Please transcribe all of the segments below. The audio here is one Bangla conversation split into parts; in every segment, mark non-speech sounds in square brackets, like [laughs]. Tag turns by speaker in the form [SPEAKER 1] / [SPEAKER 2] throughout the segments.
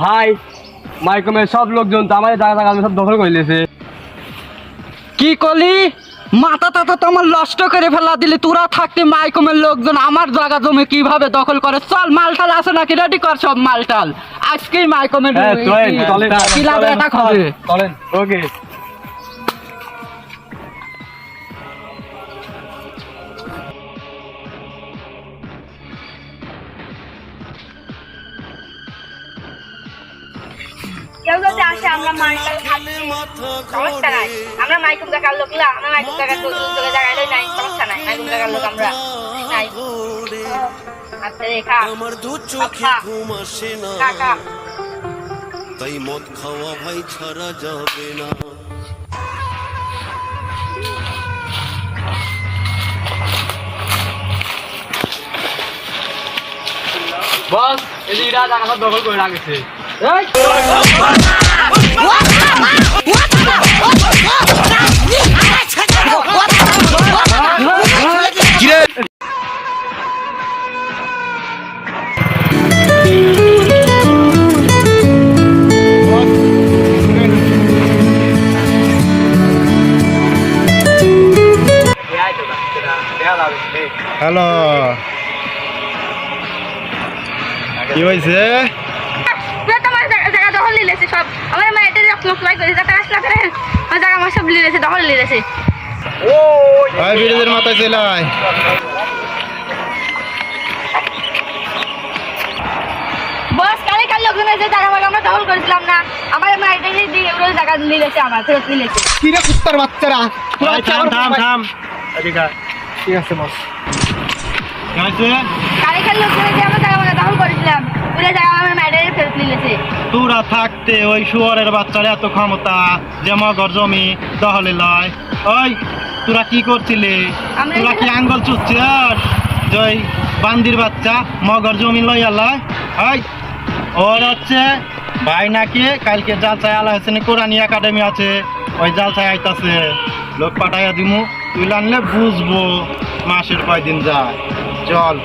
[SPEAKER 1] ভাই মাইকমের সব লোকজন তো আমার জায়গা জায়গা সব দখল করে নিয়েছে।
[SPEAKER 2] কি কলি? মাথা টাথা তোমার নষ্ট করে ফেলা দিলি তোরা থাকতে মাইকমের লোকজন আমার জায়গা জমি কীভাবে দখল করে? চল মালটাল আছে নাকি? রেডি কর সব মালটাল। আজকেই মাইকমের
[SPEAKER 1] হ্যাঁ ওকে।
[SPEAKER 3] আসে আমরা মালটা খাচ্ছি সমস্যা নাই। আমরা মাইকুম কাকার লোক না আমরা মাইকুম কাকার লোক লোকের জায়গায় নাই সমস্যা নাই। মাইকুম কাকার লোক আমরা নাই।
[SPEAKER 4] আমার দু চোখে। ঘুম আসে না। তাই মদ খাওয়া ভাই ছাড়া যাবে না।
[SPEAKER 1] বস এদিকে জায়গা সব দখল করে রাখেছে।
[SPEAKER 5] হ্যালো কি হয়েছে
[SPEAKER 3] পুরো তোমার জায়গা জায়গা দখল নিলেছে সব রকম ফ্লাই করে যাতে আসলা করে। আমার জায়গা আমার সব নিলেছে দখল নিলেছে
[SPEAKER 5] ভাই ব্রিজের মাথায় চলে আয়
[SPEAKER 3] বস কালে কাল লোকজন এসে জায়গা আমাকে আমরা দখল করেছিলাম না। আমার মা এটা দিয়ে ওগুলো জায়গা নিলেছে আমার ফেরত নিলেছে
[SPEAKER 5] কি রে কুত্তার বাচ্চারা?
[SPEAKER 6] থাম থাম থাম।
[SPEAKER 5] ঠিক আছে বস?
[SPEAKER 3] কালে কাল লোকজন এসে আমরা জায়গা আমাকে দখল করেছিলাম ওগুলো জায়গা আমার মা এটা ফেরত নিলেছে
[SPEAKER 6] তোরা থাকতে ওই শুয়ারের বাচ্চার এত ক্ষমতা যে মগর জমি দহলে লয়। ওই তোরা কি করছিলি? তোরা কি আঙ্গল চুচ্ছিস জয় বান্দির বাচ্চা মগর জমি লইয়া লয়। ওই ওর হচ্ছে ভাই নাকি কালকে জালসাই আলা হোসেন কোরআনি একাডেমি আছে। ওই জালসাই আইতাছে। লোক পাঠাইয়া দিমু। তুই আনলে বুঝব মাসের কয়দিন যায়। চল।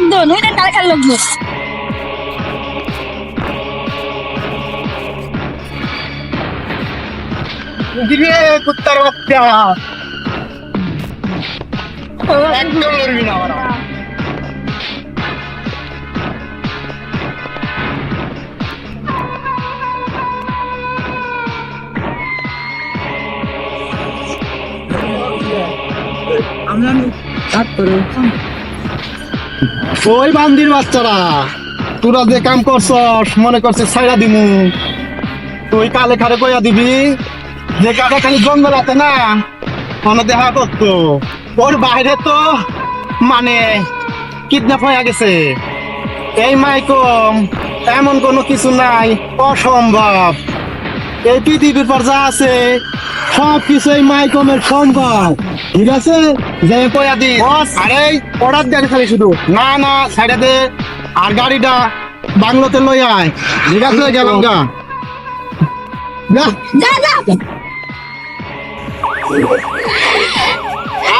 [SPEAKER 3] লোকজন ওই দেন কালে কাল লোকজন
[SPEAKER 5] দিবে কুত্তার বাচ্চা একদম লড়বি না আমার ওই বান্দির বাচ্চারা, তোরা যে কাম করছস, মনে করছিস ছাইরা দিমু। তুই কালে খারে কইয়া দিবি, যে কাটা খালি জঙ্গল আছে না কোনো দেখা করতো। ওর বাইরে তো মানে কিডন্যাপ হয়ে গেছে। এই মাইকম, এমন কোনো কিছু নাই, অসম্ভব। এই পৃথিবীর পর যা আছে সব কিছু এই মাইকমের সম্ভব ঠিক আছে যে কয়া দি আরে অর্ডার দেন খালি শুধু। না না সাইডে দে। আর গাড়িটা বাংলোতে লই আয়। ঠিক আছে গেলাম গা।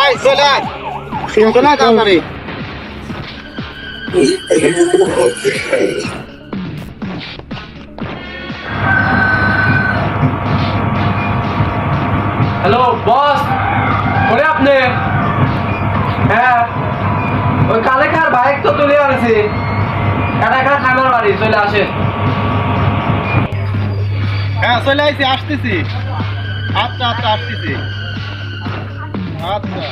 [SPEAKER 5] আয় চলে আয়। তাড়াতাড়ি।
[SPEAKER 1] তুলে এটা একটা খামার বাড়ি? চলে আসে
[SPEAKER 5] হ্যাঁ চলে আইছি, আসতেছি। আচ্ছা আচ্ছা আসতেছি। আচ্ছা।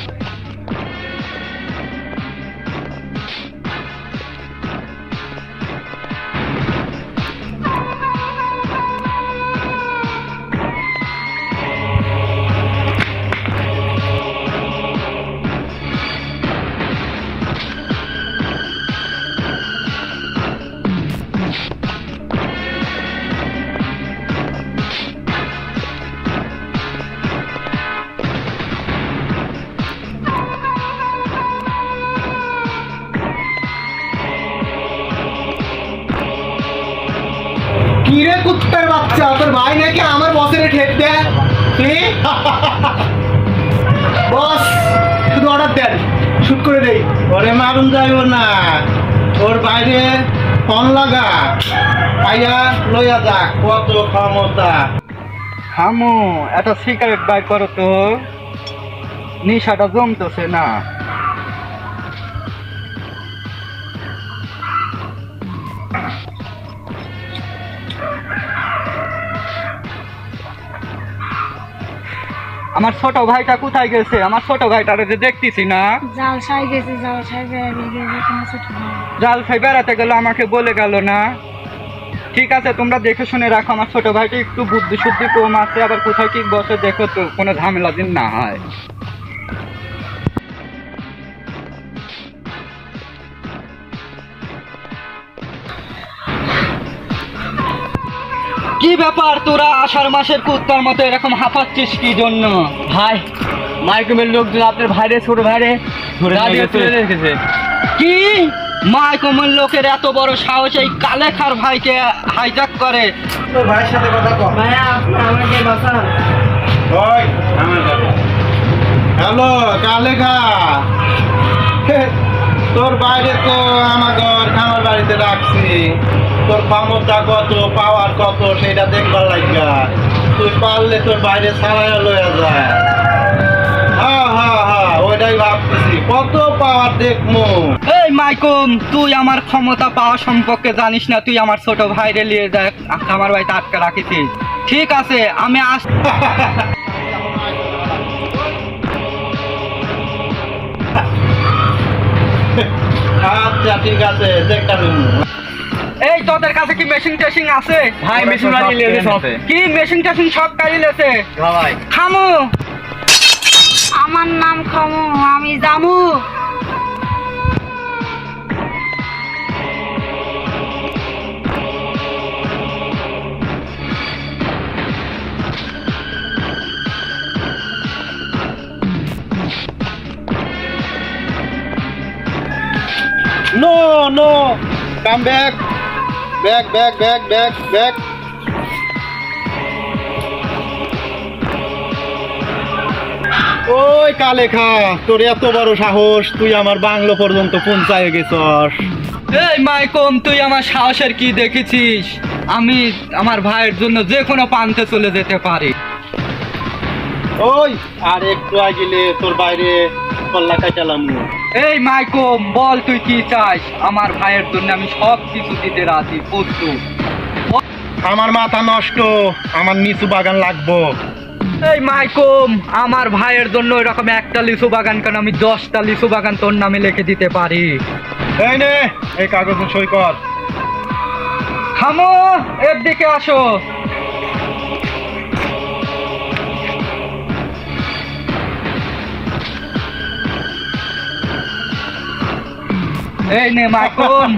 [SPEAKER 5] বস শুধু অর্ডার দেন। শুট করে দেই।
[SPEAKER 6] ওরে মারুন যাইব না। ওর বাইরে ফোন লাগা। পাইয়া লইয়া যা কত ক্ষমতা।
[SPEAKER 2] হামু একটা সিগারেট বাই করো তো। নিশাটা জমতেছে না। আমার ছোট ভাইটা কোথায় গেছে? আমার ছোট ভাইটারে যে দেখতেছি না।
[SPEAKER 7] জাল সাই গেছে জাল সাই গেছে তোমার ছোট ভাই
[SPEAKER 2] জাল বেড়াতে গেল আমাকে বলে গেল না। ঠিক আছে তোমরা দেখে শুনে রাখো আমার ছোট ভাইটা একটু বুদ্ধি শুদ্ধি কম আছে আবার কোথায় কি বসে দেখো তো কোনো ঝামেলা দিন না হয়। কি ব্যাপার তোরা আষাঢ় মাসের কুত্তার মতো এরকম হাঁপাচ্ছিস কি জন্য?
[SPEAKER 1] ভাই মাইকুমের লোকজন আপনার ভাইরে ছোট ভাইরে
[SPEAKER 2] রেখেছে কি? মাইকমের লোকের এত বড় সাহস এই কালেখার ভাইকে হাইজাক করে।
[SPEAKER 6] তোর ভাইয়ের সাথে কথা কর।
[SPEAKER 1] ভাইয়া আমাকে বাঁচান।
[SPEAKER 6] কথা হ্যালো কালেখা। তোর বাইরে তো আমার খামার বাড়িতে রাখছি। তোর ক্ষমতা কত পাওয়ার কত সেটা দেখবার লাগা। তুই পারলে তোর বাইরে ছাড়াইয়া লইয়া যায় হ্যাঁ হ্যাঁ হ্যাঁ ওইটাই ভাবতেছি। কত পাওয়ার দেখমু?
[SPEAKER 2] এই মাইকম তুই আমার ক্ষমতা পাওয়া সম্পর্কে জানিস না তুই আমার ছোট ভাইরে নিয়ে দেখ আমার বাড়িতে আটকে রাখিছিস। ঠিক আছে আমি আস [laughs]
[SPEAKER 6] আচ্ছা ঠিক আছে দেখতাম
[SPEAKER 2] এই তোদের কাছে কি মেশিন টেশিং আছে?
[SPEAKER 1] ভাই মেশিন বানিয়ে নিয়ে সব
[SPEAKER 2] কি মেশিন টেশিং সব কাড়ি লেছে?
[SPEAKER 1] ভাই।
[SPEAKER 2] খামু।
[SPEAKER 7] আমার নাম খামু আমি জামু।
[SPEAKER 6] No, no. Come back. Back, back, back, back, back. ওই কালেখা তোর এত বড় সাহস তুই আমার বাংলো পর্যন্ত পৌঁছায় গেছস
[SPEAKER 2] এই মাইকম তুই আমার সাহসের কি দেখেছিস আমি আমার ভাইয়ের জন্য যে কোনো পান্তে চলে যেতে পারি
[SPEAKER 6] ওই আর একটু আগিলে তোর বাইরে কল্লা কাটালাম
[SPEAKER 2] এই মাইকম বল তুই কি চাস? আমার ভাইয়ের জন্য আমি সব কিছু দিতে রাজি প্রস্তুত
[SPEAKER 6] আমার মাথা নষ্ট আমার নিচু বাগান লাগবো।
[SPEAKER 2] এই মাইকম আমার ভাইয়ের জন্য এরকম একটা লিচু বাগান কেন? আমি দশটা লিচু বাগান তোর নামে লিখে দিতে পারি।
[SPEAKER 6] এই নে এই কাগজে সই কর।
[SPEAKER 2] থামো এর দিকে আসো। এই নে মাইকম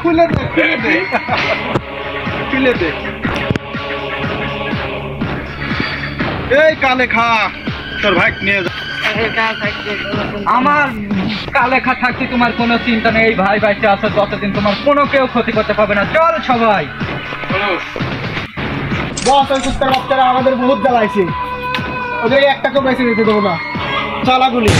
[SPEAKER 6] খুলে দে খুলে দে। খুলে দে। এই কালে খা তোর ভাই নিয়ে যা।
[SPEAKER 2] আমার কালেখা থাকতে তোমার কোনো চিন্তা নেই। এই ভাই বাইতে আছে যতদিন তোমার কোনো কেউ ক্ষতি করতে পারবে না। চল সবাই।
[SPEAKER 5] কুত্তার বাচ্চারা আমাদের বহুত জ্বালাইছে। ওদের একটাকেও বেঁচে দিতে দেবো না। চালাগুলি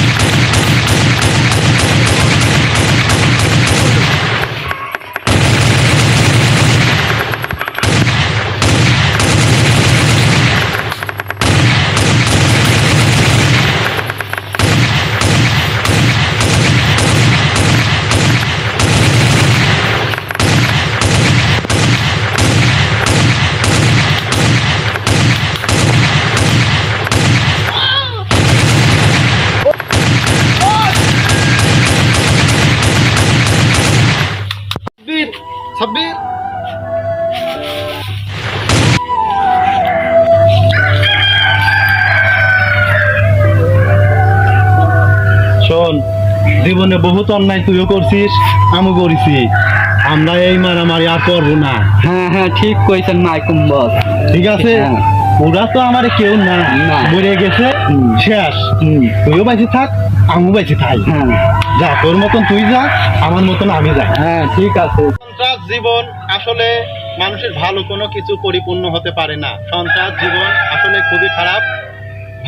[SPEAKER 5] ছাব্বির।
[SPEAKER 6] শোন জীবনে বহুত অন্যায় তুইও করছিস আমিও করেছি। আমরা এই মারামারি আর করব না।
[SPEAKER 2] হ্যাঁ হ্যাঁ ঠিক কইছেন মাইকুম বস
[SPEAKER 6] ঠিক আছে?
[SPEAKER 2] হ্যাঁ।
[SPEAKER 6] ওরা তো আমার কেউ না। মরে গেছে শেষ। তুইও বেঁচে থাক আমিও বেঁচে থাক
[SPEAKER 2] হ্যাঁ।
[SPEAKER 6] যা তোর মতন তুই যা আমার মতন আমি যাই।
[SPEAKER 2] হ্যাঁ ঠিক আছে।
[SPEAKER 6] জীবন আসলে মানুষের ভালো কোনো কিছু পরিপূর্ণ হতে পারে না। সন্ত্রাস জীবন আসলে খুবই খারাপ।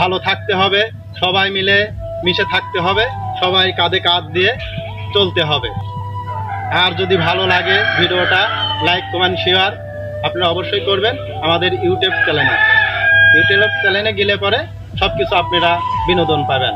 [SPEAKER 6] ভালো থাকতে হবে, সবাই মিলে মিশে থাকতে হবে, সবাই কাঁধে কাঁধ দিয়ে চলতে হবে। আর যদি ভালো লাগে ভিডিওটা, লাইক, কমেন্ট, শেয়ার আপনারা অবশ্যই করবেন আমাদের ইউটিউব চ্যানেলে। ইউটিউব চ্যানেলে গেলে পরে সব কিছু আপনারা বিনোদন পাবেন।